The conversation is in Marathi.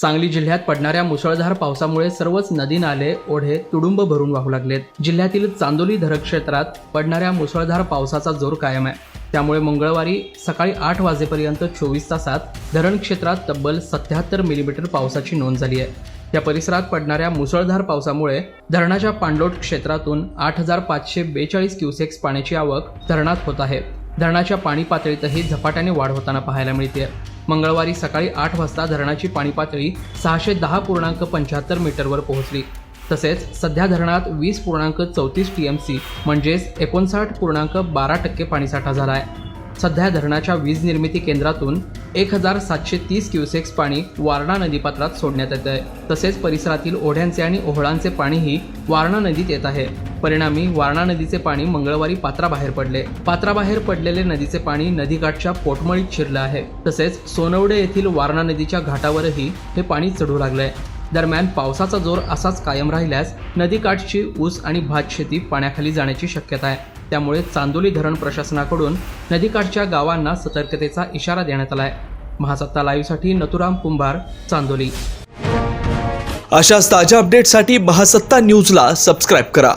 सांगली जिल्ह्यात पडणाऱ्या मुसळधार पावसामुळे सर्वच नदी नाले ओढे तुडुंब भरून वाहू लागलेत. जिल्ह्यातील चांदोली धरण क्षेत्रात पडणाऱ्या मुसळधार पावसाचा जोर कायम आहे. त्यामुळे मंगळवारी सकाळी आठ वाजेपर्यंत चोवीस तासात धरण क्षेत्रात तब्बल सत्याहत्तर मिलीमीटर पावसाची नोंद झाली आहे. या परिसरात पडणाऱ्या मुसळधार पावसामुळे धरणाच्या पाणलोट क्षेत्रातून आठ हजार पाचशे बेचाळीस क्युसेक्स पाण्याची आवक धरणात होत आहे. धरणाच्या पाणी पातळीतही झपाट्याने वाढ होताना पाहायला मिळते मंगळवारी सकाळी आठ वाजता धरणाची पाणी पातळी सहाशे दहा पूर्णांक पंच्याहत्तर मीटरवर पोहोचली. तसेच सध्या धरणात वीस पूर्णांक चौतीस टी एम सी म्हणजेच एकोणसाठ पूर्णांक बारा टक्के पाणीसाठा झाला आहे सध्या धरणाच्या वीज निर्मिती केंद्रातून एक हजार सातशे तीस क्युसेक्स पाणी वारणा नदीपात्रात सोडण्यात येत आहे तसेच परिसरातील ओढ्यांचे आणि ओहळांचे पाणीही वारणा नदीत येत आहे. परिणामी वारणा नदीचे पाणी मंगळवारी पात्राबाहेर पडले. पात्राबाहेर पडलेले नदीचे पाणी नदीकाठच्या पोटमळीत शिरलं आहे. तसेच सोनवडे येथील वारणा नदीच्या घाटावरही हे पाणी चढू लागलंय. दरम्यान पावसाचा जोर असाच कायम राहिल्यास नदीकाठची ऊस आणि भात शेती पाण्याखाली जाण्याची शक्यता आहे. त्यामुळे चांदोली धरण प्रशासनाकडून नदीकाठच्या गावांना सतर्कतेचा इशारा देण्यात आलाय. महासत्ता लाईव्हसाठी नथुराम कुंभार चांदोली. अशाच ताज्या अपडेटसाठी महासत्ता न्यूजला सबस्क्राईब करा.